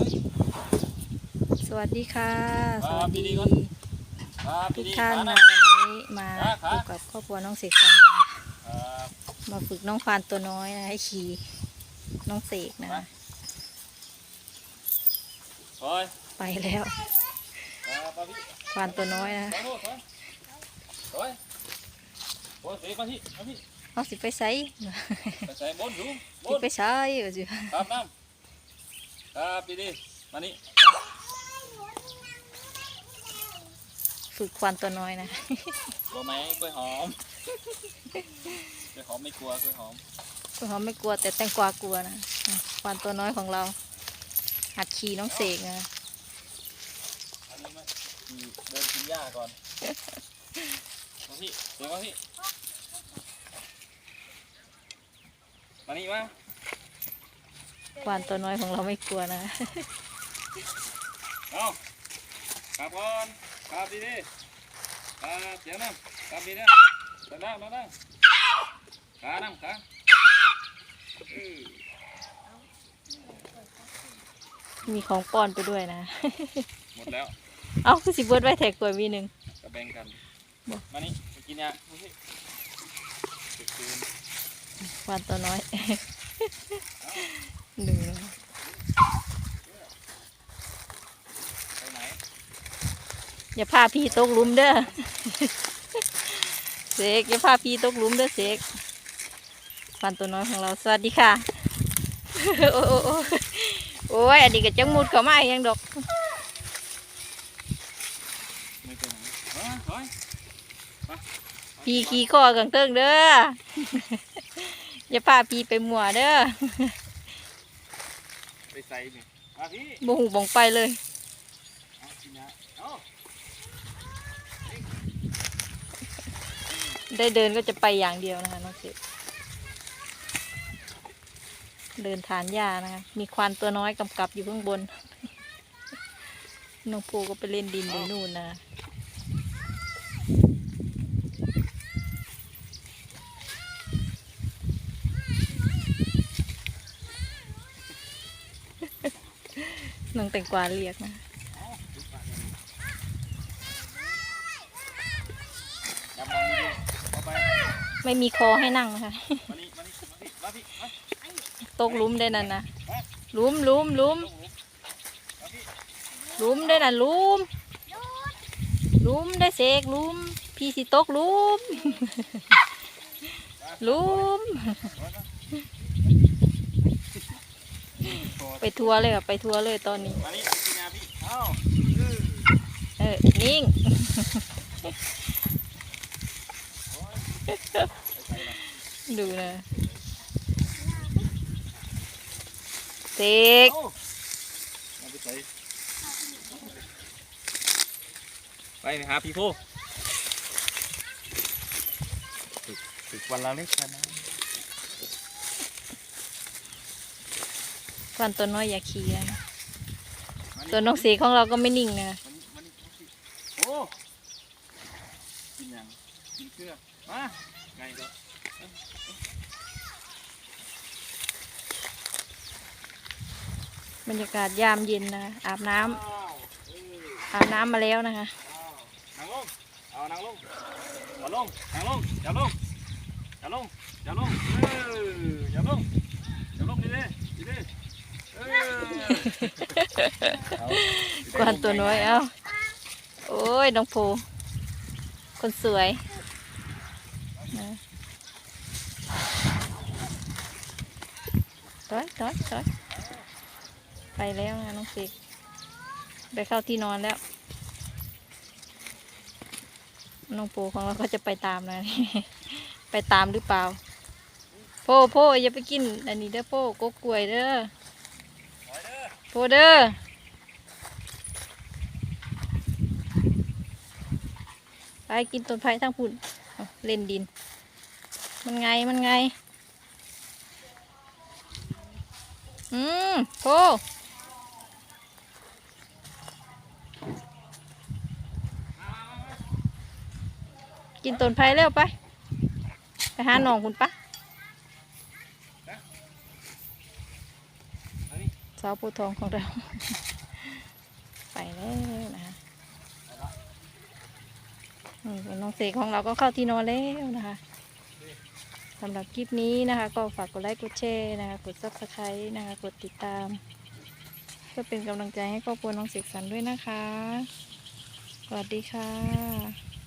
สวัสดีค่ะคสรับวัสดีดีๆก่อนครับทุกดีๆท่านขนะนะวันนี้มาขาขาพบกับครอบครัวน้องเสกสรรนะครับมาฝึกน้องควานตัวน้อยนะให้ขี่น้องเสกนะถอยไปแล้วครับมาพี่ควานตัวน้อยนะถอยโน่นถอยถอยโอ้ยเสกมาที่มาพี่เอาสิไปใส่ไปใส่บนสูงบสินไปใส่เอาสิครับน้ำ ครับดีๆมานี่ฝึกควานตัวน้อยนะกลัวไหมกล้วยหอมกล้วยหอมไม่กลัวกล้วยหอมตัวเขาไม่กลัวแต่แตงกวากลัวนะควานตัวน้อยของเรา หัดขี่น้องเสกนะอันนี้มาขี่เดินกินหญ้าก่อนมาพี่เสกมาพี่มานี่มา ควานตัวน้อยของเราไม่กลัวนะ เอาขับก่อนขับดีๆขับเสียงน้ำขับดีนะเดินนั่งเดินนั่งขานั่งขาเออมีของป้อนไปด้วยนะ หมดแล้ว เอาคือสิเบิร์ดไว้แท็กกล้วยวีหนึ่งก็แบ่งกันบ่มานี่ไปกินยาดูสิเด็กคืนควานตัวน้อย ดูนะไปไหนอย่าพาพี่ตกหลุมเด้อเสกอย่าพาพี่ตกหลุมเด้อเสกควานตัวน้อยของเราสวัสดีค่ะโอ้โอ้โอ้ยอันนี้ก็จังมุดเข้ามาอีกอยังดอกไม่ไปไหนเฮ้อพี่ขี่คอกังเติงเด้ออย่าพาพี่ไปมัวเด้อ ไปใส่นี่มาพี่บ่หูบองไปเลยเอากินยาเอาได้เดินก็จะไปอย่างเดียวนะคะน้องเสกเดินฐานหญ้านะคะ มีควานตัวน้อยกำกับอยู่ข้างบน น้องภูก็ไปเล่นดินอยู่นู่นนะ แตงกวาเรียกนะไม่มีคอให้นั่งนะคะมานี่มานี่มาพี่มาพี่มาตกลุมได้นั่นนะลุมลุมลุมลงหลุมมลุมได้นั่นลุมลุมได้เสกลุม พี่สิตกลุมลุม ไปทัวร์เลยค่ะไปทัวร์เลยตอนนี้ มานี่ไปกินยาพี่เอ้าเออ นิ่ง ดูนะเสกไปใส่ไปหาพี่ผู้ฝึกวันละเล็กกันนะ ควันตัวน้อยอย่าขี่นะตัวน้องสกของเราก็ไม่นิ่งนะมานี่มานี่มานี่โอ้กินยังกินเกลือมาไงก็บรรยากาศยามเย็นนะอาบน้ำอาวเอออาบน้ำมาแล้วนะคะอ้าวนั่งลงเอานั่งลงเอาลงนั่งลงอย่าลงอย่าลงอย่าลงเอออย่าลงอย่าลงดีเลยดี กวนตัวน้อยเอ้า โอ้ย น้องโพคนสวยนะถอยถอยถอยไปแล้วนะน้องสกไปเข้าที่นอนแล้ว น้องโพของเราก็จะไปตามนะไปตามหรือเปล่า โพโพอย่าไปกิน อันนี้เด้อโพกกกล้วยเด้อ อยเด้อโพเด้อไปกินต้นไผ่ทั้งพุ่นเล่นดิน มันไงมันไง อืมโพกินต้นไผ่เร็วไป ไปหาหนองคุณปะ มานี่ สาวปูทองของเรา ไปแล้วนะคะน้องเสกของเราก็เข้าที่นอนแล้วนะคะสำหรับคลิปนี้นะคะ ก็ฝากกดไลค์กดแชร์นะคะ กดซับสไครต์นะคะ กดติดตาม เพื่อเป็นกำลังใจให้ครอบครัวน้องเสกสรรด้วยนะคะ สวัสดีค่ะ